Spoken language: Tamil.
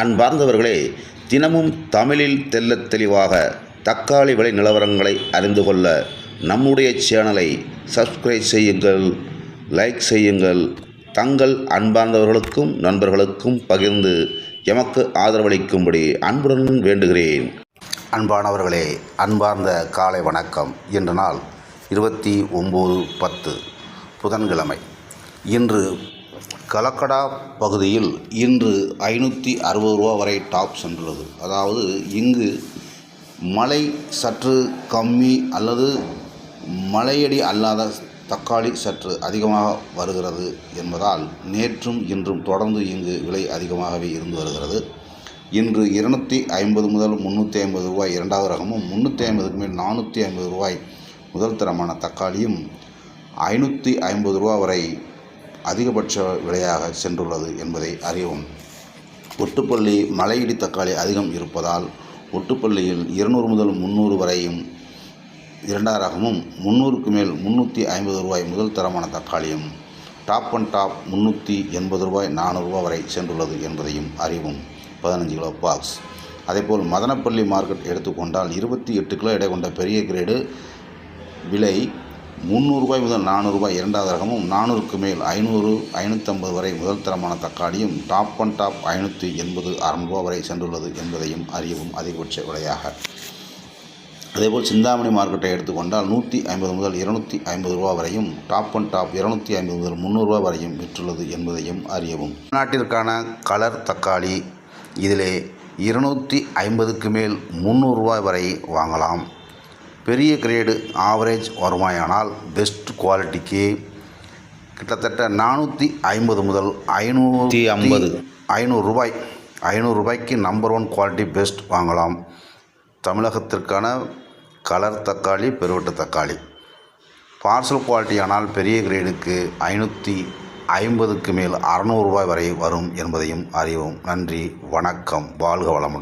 அன்பார்ந்தவர்களே தினமும் தமிழில் தெல்ல தெளிவாக தக்காளி விலை நிலவரங்களை அறிந்து கொள்ள நம்முடைய சேனலை சப்ஸ்கிரைப் செய்யுங்கள் லைக் செய்யுங்கள். தங்கள் அன்பார்ந்தவர்களுக்கும் நண்பர்களுக்கும் பகிர்ந்து எமக்கு ஆதரவளிக்கும்படி அன்புடன் வேண்டுகிறேன். அன்பானவர்களே அன்பார்ந்த காலை வணக்கம். இன்று நாள் இருபத்தி ஒம்பது பத்து புதன்கிழமை. இன்று கலக்கடா பகுதியில் இன்று ஐநூற்றி அறுபது ரூபா வரை டாப் சென்றுள்ளது. அதாவது இங்கு மழை சற்று கம்மி அல்லது மழையடி அல்லாத தக்காளி சற்று அதிகமாக வருகிறது என்பதால் நேற்றும் இன்றும் தொடர்ந்து இங்கு விலை அதிகமாகவே இருந்து வருகிறது. இன்று இருநூற்றி ஐம்பது முதல் முந்நூற்றி ஐம்பது ரூபாய் இரண்டாவது ரகமும் முந்நூற்றி ஐம்பதுக்கு மேல் நானூற்றி ஐம்பது ரூபாய் முதல் தரமான தக்காளியும் ஐநூற்றி ஐம்பது ரூபா வரை அதிகபட்ச விலையாக சென்றுள்ளது என்பதை அறியவும். ஒட்டுப்பள்ளி மலையிடி தக்காளி அதிகம் இருப்பதால் ஒட்டுப்பள்ளியில் இருநூறு முதல் முந்நூறு வரையும் இரண்டாயிரகமும் முந்நூறுக்கு மேல் முந்நூற்றி ஐம்பது ரூபாய் முதல் தரமான தக்காளியும் டாப் அண்ட் டாப் முந்நூற்றி எண்பது ரூபாய் நானூறுரூவா வரை சென்றுள்ளது என்பதையும் அறிவும் பதினஞ்சு கிலோ பாக்ஸ். அதேபோல் மதனப்பள்ளி மார்க்கெட் எடுத்துக்கொண்டால் இருபத்தி எட்டு கிலோ எடை கொண்ட பெரிய கிரேடு விலை முந்நூறுரூபாய் முதல் நானூறுரூபாய் இரண்டாவது ரகமும் நானூறுக்கு மேல் ஐநூறு ஐநூற்றம்பது வரை முதல் தரமான தக்காளியும் டாப் அண்ட் டாப் ஐநூற்றி எண்பது அறநூறுவா வரை சென்றுள்ளது என்பதையும் அறியவும் அதிகபட்ச விலையாக. அதேபோல் சிந்தாமணி மார்க்கெட்டை எடுத்துக்கொண்டால் நூற்றி ஐம்பது முதல் இருநூற்றி ஐம்பது ரூபா வரையும் டாப் அண்ட் டாப் இருநூற்றி ஐம்பது முதல் முந்நூறுரூவா வரையும் விற்றுள்ளது என்பதையும் அறியவும். நாட்டிற்கான கலர் தக்காளி இதிலே இருநூற்றி ஐம்பதுக்கு மேல் முந்நூறுரூவா வரை வாங்கலாம். பெரிய கிரேடு ஆவரேஜ் வருமாயானால் பெஸ்ட் குவாலிட்டிக்கு கிட்டத்தட்ட நானூற்றி ஐம்பது முதல் ஐநூற்றி ஐம்பது. ஐநூறு ரூபாய் ஐநூறு ரூபாய்க்கு நம்பர் ஒன் குவாலிட்டி பெஸ்ட் வாங்கலாம். தமிழகத்திற்கான கலர் தக்காளி பெருவட்டு தக்காளி. பார்சல் குவாலிட்டி ஆனால் பெரிய கிரேடுக்கு ஐநூற்றி ஐம்பதுக்கு மேல் அறநூறு ரூபாய் வரை வரும் என்பதையும் அறிவோம். நன்றி வணக்கம். வாழ்க வளமுடன்.